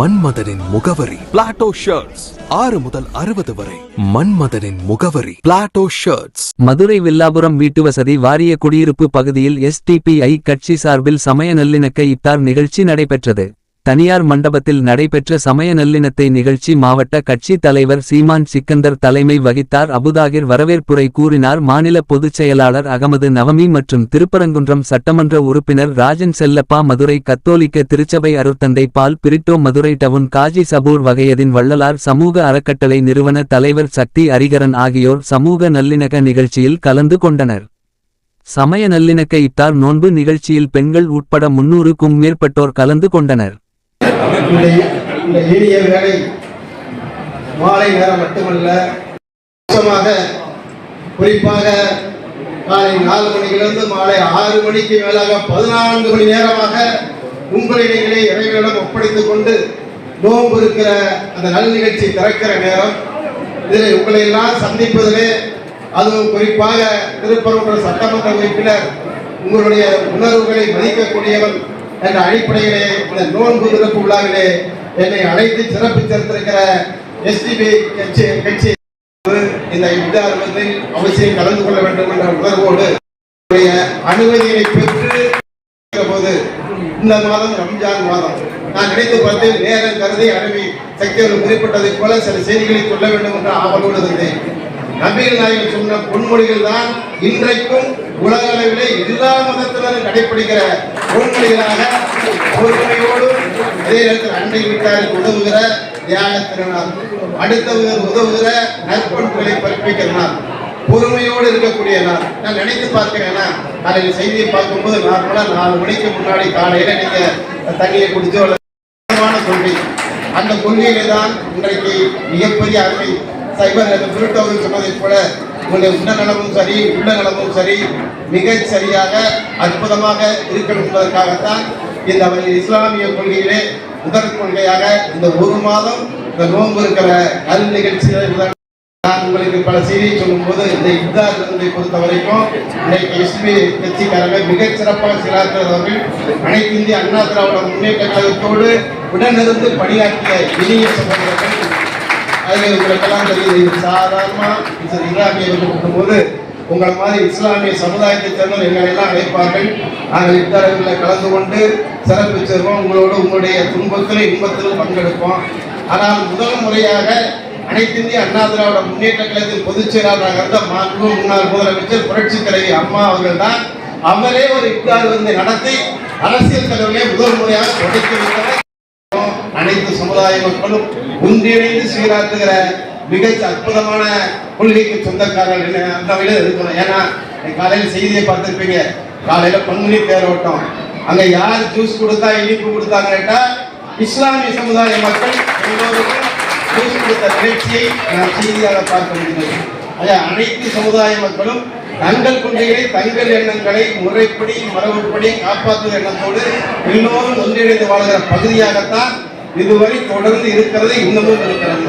மன்மதனின் முகவரி. Plato shirts ஆறு முதல் அறுபது வரை. மன்மதனின் முகவரி. பிளாட்டோ ஷர்ட்ஸ் மதுரை வில்லாபுரம் வீட்டு வசதி வாரிய குடியிருப்பு பகுதியில் எஸ்டிபிஐ கட்சி சார்பில் சமய நல்லிணக்க இத்தார் நிகழ்ச்சி நடைபெற்றது. தனியார் மண்டபத்தில் நடைபெற்ற சமய நல்லிணத்தை நிகழ்ச்சி மாவட்ட கட்சி தலைவர் சீமான் சிக்கந்தர் தலைமை வகித்தார். அபுதாகிர் வரவேற்புரை கூறினார். மாநில பொதுச் செயலாளர் அகமது நவமி மற்றும் திருப்பரங்குன்றம் சட்டமன்ற உறுப்பினர் ராஜன் செல்லப்பா மதுரை கத்தோலிக்க திருச்சபை அருத்தந்தை Paul Brito Madurai town Qazi Saboor வகையதின் Vallalar சமூக அறக்கட்டளை நிறுவன தலைவர் சக்தி அரிகரன் ஆகியோர் சமூக நல்லிணக்க நிகழ்ச்சியில் கலந்து கொண்டனர். சமய நல்லிணக்க இத்தார் நோன்பு நிகழ்ச்சியில் பெண்கள் உட்பட முன்னூறுக்கும் மேற்பட்டோர் கலந்து கொண்டனர். இந்த இந்த இனிய வேலை மாலை நேரம் மட்டுமல்ல மோசமாக குறிப்பாக காலை நாலு மணியிலிருந்து மாலை ஆறு மணிக்கு மேலாக பதினான்கு மணி நேரமாக உங்களிடையிலே இறைவனிடம் ஒப்படைத்துக் கொண்டு நோன்பு இருக்கிற அந்த நல் நிகழ்ச்சி திறக்கிற நேரம். இதில் உங்களை எல்லாம் சந்திப்பதிலே அதுவும் குறிப்பாக திருப்பரங்குன்ற சட்டமன்ற உறுப்பினர் உங்களுடைய உணர்வுகளை மதிக்கக்கூடியவன் என்ற அடிப்படையிலே இந்த நோன்பு திறப்பு விழாவிலே என்னை அழைத்து சிறப்பு சேர்த்திருக்கிற எஸ்டிபி கட்சி கட்சி இந்த யுத்தாரத்தில் அவசியம் கலந்து கொள்ள வேண்டும் என்ற உணர்வோடு அனுமதியை பெற்று போது இந்த மாதம் ரம்ஜான் மாதம் நான் நினைத்து பார்த்தேன் நேரம் கருதி அனுமதி சக்திகள் குறிப்பிட்டதைப் போல சில செய்திகளை சொல்ல வேண்டும் என்ற ஆவலோடு இருந்தேன். நபிகள் நாயகம் சொன்ன பொன்மொழிகள் தான் இன்றைக்கும் உலக அளவிலே எல்லா மதத்தினரும் கடைபிடிக்கிற பொன்மொழிகளாக பொறுமையோடும் அதே நேரத்தில் அண்டை வீட்டாருக்கு உதவுகிற தியாகத்திறனார் அடுத்தவர்கள் உதவுகிற நற்பண்புகளை கற்பிக்கிறனார் பொறுமையோடு இருக்கக்கூடிய நாள். நான் நினைத்து பார்க்கிறேன்னா காலையில் செய்தியை பார்க்கும்போது நார்மலா நாலு மணிக்கு முன்னாடி காலையில நீங்க தண்ணியை குடிச்சோ அல்லது கொள்கை. அந்த கொள்கையில தான் இன்றைக்கு மிகப்பெரிய அருமை. சைபர் திருட்டவர்கள் சொன்னதைப் போல உங்களுடைய உண்ணநலமும் சரி உள்ள நலமும் சரி மிகச் சரியாக அற்புதமாக இருக்கணும் என்பதற்காகத்தான் இந்த இஸ்லாமிய கொள்கையிலே முதற் கொள்கையாக இந்த ஒரு மாதம் இந்த நோன்பு இருக்கிற நல் நிகழ்ச்சிகள் நான் உங்களுக்கு பல செய்தியை சொல்லும்போது இந்த இப்தார் விருந்தை பொறுத்த வரைக்கும் இன்னைக்கு எஸ்பி கட்சிக்காரங்க மிகச் சிறப்பாக சிலாக்கிறவர்கள் அனைத்து இந்திய அண்ணா திராவிட முன்னேற்ற கழகத்தோடு உடனிருந்து பணியாற்றிய இனிய சகோதரர்கள் அதில் தெரியுது. இது சாதாரணமா இது இஸ்லாமியர்கள் உங்களை மாதிரி இஸ்லாமிய சமுதாயத்தை சேர்ந்தவர் எங்களை எல்லாம் அழைப்பார்கள். நாங்கள் இத்தரவில் கலந்து கொண்டு சிறப்பு உங்களோடு உங்களுடைய துன்பத்திலும் இன்பத்திலும் பங்கெடுப்போம். ஆனால் முதல் முறையாக அனைத்திந்திய அண்ணா திராவிட முன்னேற்ற கழகத்தின் பொதுச் செயலாளராக இருந்த மாண்பு முன்னாள் முதலமைச்சர் புரட்சி தலைவி அம்மா அவர்கள் தான் அவரே ஒரு இஃப்தார் வந்து நடத்தி அரசியல் தலைவர்களே முதல் முறையாக தொடக்கி வைத்தவர் அனைத்து சமுதாய மக்களும் ஒன்றிணைந்து சீராட்டுகிற மிக அற்புதமான கொள்கைக்கு சொந்தக்காரர்கள் அந்த வகையில் இருக்கணும். ஏன்னா காலையில் செய்தியை பார்த்துருப்பீங்க. காலையில் பங்குனி தேரோட்டம். அங்க யார் ஜூஸ் கொடுத்தா இனிப்பு கொடுத்தாங்க கேட்டால் இஸ்லாமிய சமுதாய மக்கள் எல்லோருக்கும் ஜூஸ் கொடுத்த நிகழ்ச்சியை நான் செய்தியாக பார்க்க முடிந்தது அதே அனைத்து சமுதாய மக்களும் தங்கள் கொள்கைகளை தங்கள் எண்ணங்களை முறைப்படி மரபுப்படி காப்பாற்றும் எண்ணத்தோடு எல்லோரும் ஒன்றிணைந்து வாழ்கிற பகுதியாகத்தான் இதுவரை தொடர்ந்து இருக்கிறது இன்னமும் இருக்கிறது